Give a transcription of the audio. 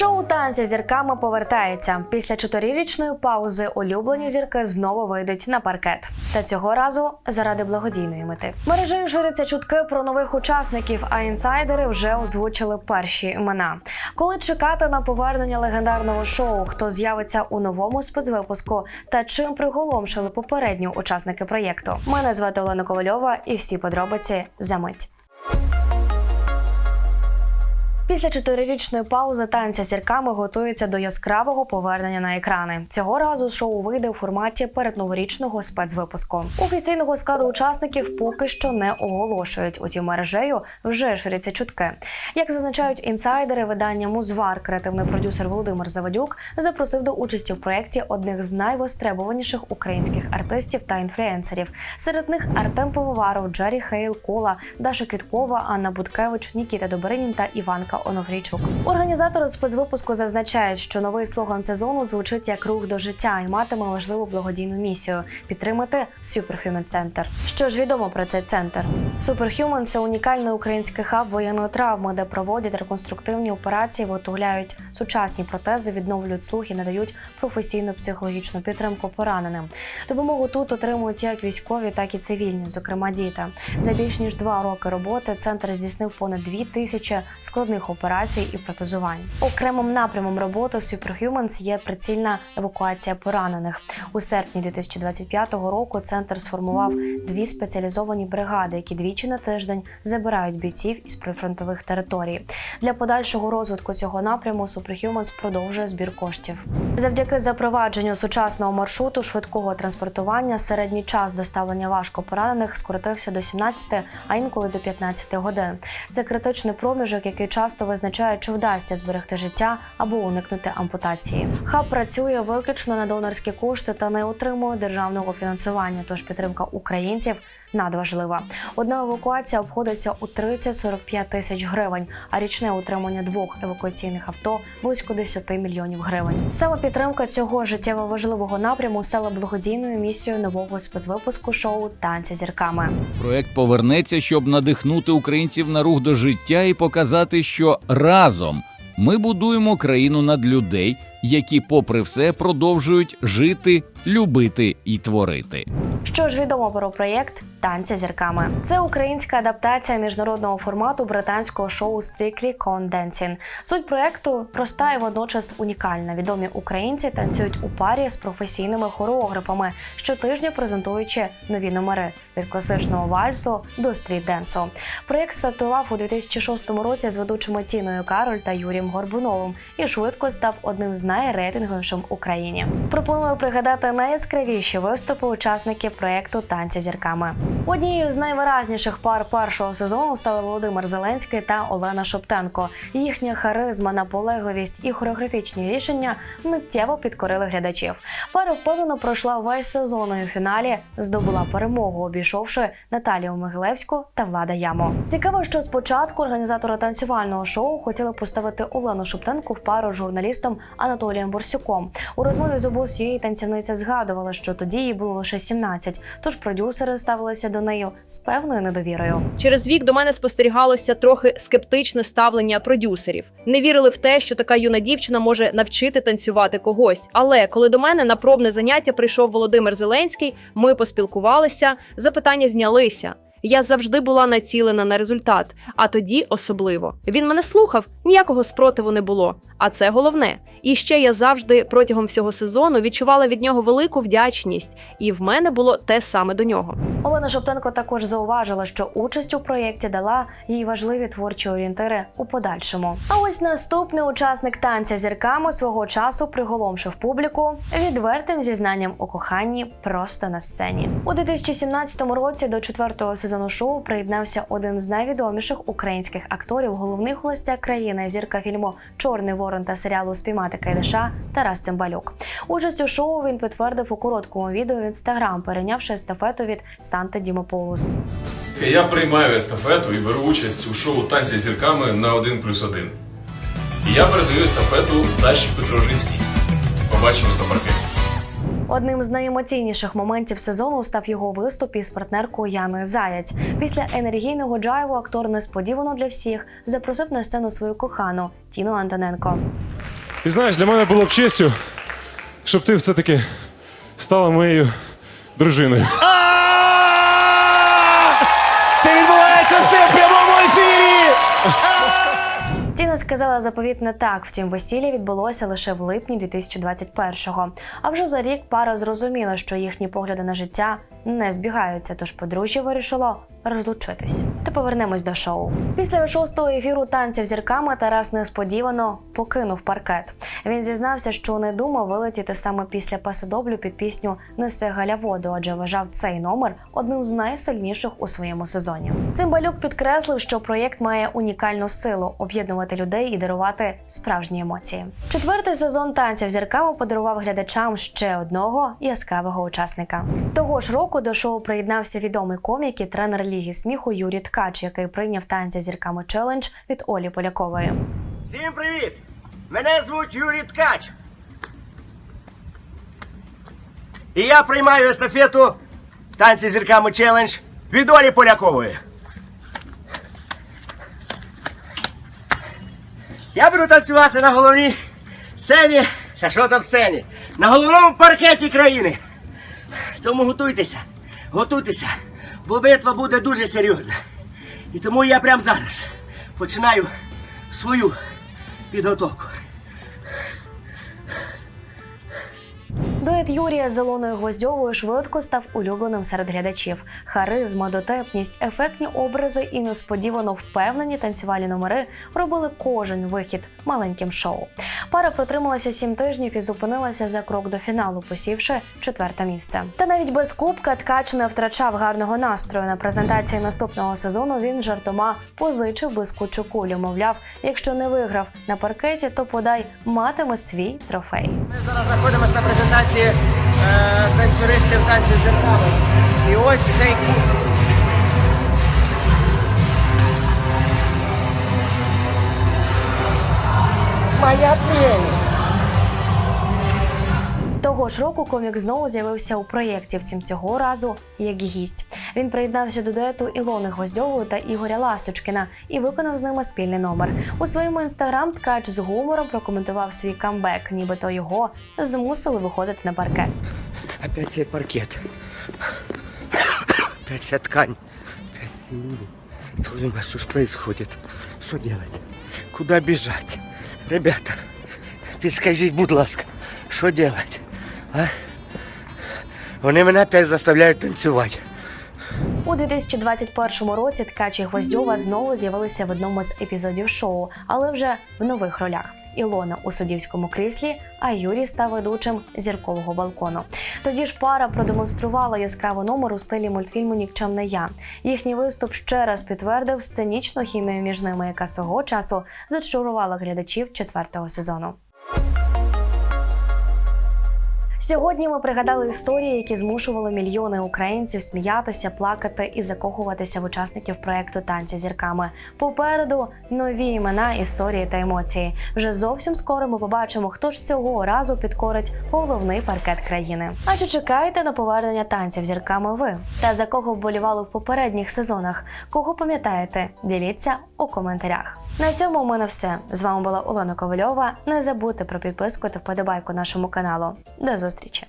Шоу танці з зірками повертається. Після чотирирічної паузи улюблені зірки знову вийдуть на паркет. Та цього разу заради благодійної мети. Мережею ширяться чутки про нових учасників, а інсайдери вже озвучили перші імена. Коли чекати на повернення легендарного шоу, хто з'явиться у новому спецвипуску та чим приголомшили попередні учасники проєкту. Мене звати Олена Ковальова, і всі подробиці за мить. Після чотирирічної паузи танця зірками готуються до яскравого повернення на екрани. Цього разу шоу вийде у форматі передноворічного спецвипуску. Офіційного складу учасників поки що не оголошують. Утім, мережею вже ширяться чутки. Як зазначають інсайдери, видання Музвар, креативний продюсер Володимир Завадюк запросив до участі в проєкті одних з найвостребованіших українських артистів та інфлюенсерів. Серед них Артем Пивоваров, Джері Хейл, Кола, Даша Кіткова, Анна Буткевич, Нікіта Добринін та Іванка Онофрійчук. Організатори спецвипуску зазначають, що новий слоган сезону звучить як рух до життя і матиме важливу благодійну місію підтримати Superhuman Center. Що ж відомо про цей центр? Superhuman – це унікальний український хаб воєнної травми, де проводять реконструктивні операції, виготовляють сучасні протези, відновлюють слух і надають професійну психологічну підтримку пораненим. Допомогу тут отримують як військові, так і цивільні, зокрема діти. За більш ніж два роки роботи центр здійснив понад дві тисячі складних операцій і протезувань. Окремим напрямом роботи Superhumans є прицільна евакуація поранених. У серпні 2025 року центр сформував дві спеціалізовані бригади, які двічі на тиждень забирають бійців із прифронтових територій. Для подальшого розвитку цього напряму Superhumans продовжує збір коштів. Завдяки запровадженню сучасного маршруту швидкого транспортування середній час доставлення важко поранених скоротився до 17, а інколи до 15 годин. Це критичний проміжок, який часто визначає, чи вдасться зберегти життя або уникнути ампутації. Хаб працює виключно на донорські кошти та не отримує державного фінансування. Тож підтримка українців надважлива. Одна евакуація обходиться у 30-45 тисяч гривень, а річне утримання двох евакуаційних авто близько 10 мільйонів гривень. Саме підтримка цього життєво важливого напряму стала благодійною місією нового спецвипуску шоу Танця зірками. Проект повернеться, щоб надихнути українців на рух до життя і показати, що разом ми будуємо країну над людей, які, попри все, продовжують жити, любити і творити. Що ж відомо про проєкт Танця зірками? Це українська адаптація міжнародного формату британського шоу Strictly Con Dancing. Суть проєкту проста і водночас унікальна. Відомі українці танцюють у парі з професійними хореографами, щотижня презентуючи нові номери від класичного вальсу до стріт-денсу. Проєкт стартував у 2006 році з ведучими Тіною Кароль та Юрієм Горбуновим і швидко став одним з найрейтинговішим в Україні. Пропоную пригадати найяскравіші виступи учасників проєкту Танця зірками. Однією з найвиразніших пар першого сезону стали Володимир Зеленський та Олена Шоптенко. Їхня харизма, наполегливість і хореографічні рішення миттєво підкорили глядачів. Пара впевнено пройшла весь сезон і у фіналі здобула перемогу, обійшовши Наталію Могилевську та Влада Ямо. Цікаво, що спочатку організатори танцювального шоу хотіли поставити Олену Шоптенко в пару з журналістом Анатолієм Борсюком. У розмові з обусієї танцівниця згадувала, що тоді їй було лише 17, тож продюсери ставилися до неї з певною недовірою. Через вік до мене спостерігалося трохи скептичне ставлення продюсерів. Не вірили в те, що така юна дівчина може навчити танцювати когось. Але коли до мене на пробне заняття прийшов Володимир Зеленський, ми поспілкувалися, запитання знялися. Я завжди була націлена на результат, а тоді особливо. Він мене слухав, ніякого спротиву не було. А це головне. І ще я завжди протягом всього сезону відчувала від нього велику вдячність, і в мене було те саме до нього. Олена Шоптенко також зауважила, що участь у проєкті дала їй важливі творчі орієнтири у подальшому. А ось наступний учасник танця зірками свого часу приголомшив публіку відвертим зізнанням у коханні просто на сцені. У 2017 році до четвертого сезону шоу приєднався один з найвідоміших українських акторів, головний холостяк країни, зірка фільму Чорний ворон та серіалу Спіймати Кайдаша Тарас Цимбалюк. Участь у шоу він підтвердив у короткому відео в інстаграм, перейнявши естафету від Санта Дімополус. Я приймаю естафету і беру участь у шоу танці зірками на 1 плюс 1. Я передаю естафету Даші Петрожицькій. Побачимось на паркеті. Одним з найемоційніших моментів сезону став його виступ із партнеркою Яною Заяць. Після енергійного джайву актор несподівано для всіх запросив на сцену свою кохану Тіну Антоненко. І знаєш, для мене було б честю, щоб ти все-таки стала моєю дружиною. Тіна сказала заповіт не так, втім, весілля відбулося лише в липні 2021-го. А вже за рік пара зрозуміла, що їхні погляди на життя не збігаються, тож подружжя вирішило розлучитись. Та повернемось до шоу. Після шостого ефіру танців зірками Тарас несподівано покинув паркет. Він зізнався, що не думав вилетіти саме після пасадоблю під пісню Несе Галя воду, адже вважав цей номер одним з найсильніших у своєму сезоні. Цимбалюк підкреслив, що проєкт має унікальну силу об'єднувати людей і дарувати справжні емоції. Четвертий сезон танців зірками подарував глядачам ще одного яскравого учасника. Того ж року до шоу приєднався відомий комік і тренер ліги сміху Юрій Ткач, який прийняв танця зірками челендж від Олі Полякової. Всім привіт! Мене звуть Юрій Ткач. І я приймаю естафету танці зірками челендж від Олі Полякової. Я буду танцювати на головній сцені. та що там сцені? На головному паркеті країни. Тому готуйтеся, готуйтеся, бо битва буде дуже серйозна. І тому я прямо зараз починаю свою підготовку. Дует Юрія з Ілоною Гвоздьовою швидко став улюбленим серед глядачів. Харизма, дотепність, ефектні образи і несподівано впевнені танцювальні номери робили кожен вихід маленьким шоу. Пара протрималася сім тижнів і зупинилася за крок до фіналу, посівши четверте місце. Та навіть без кубка ткач не втрачав гарного настрою. На презентації наступного сезону він жартома позичив блискучу кулю. Мовляв, якщо не виграв на паркеті, то подай матиме свій трофей. Ми зараз знаходимося на презентації танцюристів танців зеркали. І ось цей куб. Моя пені. Того ж року комік знову з'явився у проєкті, втім цього разу як гість. Він приєднався до дуету Ілони Гвоздьової та Ігоря Ласточкіна і виконав з ними спільний номер. У своєму інстаграм ткач з гумором прокоментував свій камбек, нібито його змусили виходити на паркет. Опять цей паркет. Опять ця ткань. Люди. Твою мать, что ж происходит? Что делать? Куда бежать? Ребята, підскажіть, будь ласка, що делать? А? Вони мене опять заставляють танцювати. У 2021 році ткач і Гвоздьова знову з'явилися в одному з епізодів шоу, але вже в нових ролях. Ілона у суддівському кріслі, а Юрій став ведучим зіркового балкону. Тоді ж пара продемонструвала яскравий номер у стилі мультфільму Нікчемне я. Їхній виступ ще раз підтвердив сценічну хімію між ними, яка свого часу зачарувала глядачів четвертого сезону. Сьогодні ми пригадали історії, які змушували мільйони українців сміятися, плакати і закохуватися в учасників проекту танці зірками. Попереду нові імена, історії та емоції. Вже зовсім скоро ми побачимо, хто ж цього разу підкорить головний паркет країни. А чи чекаєте на повернення танців зірками ви? Та за кого вболівали в попередніх сезонах? Кого пам'ятаєте? Діліться у коментарях. На цьому у мене все. З вами була Олена Ковальова. Не забудьте про підписку та вподобайку нашому каналу. До зустрічі!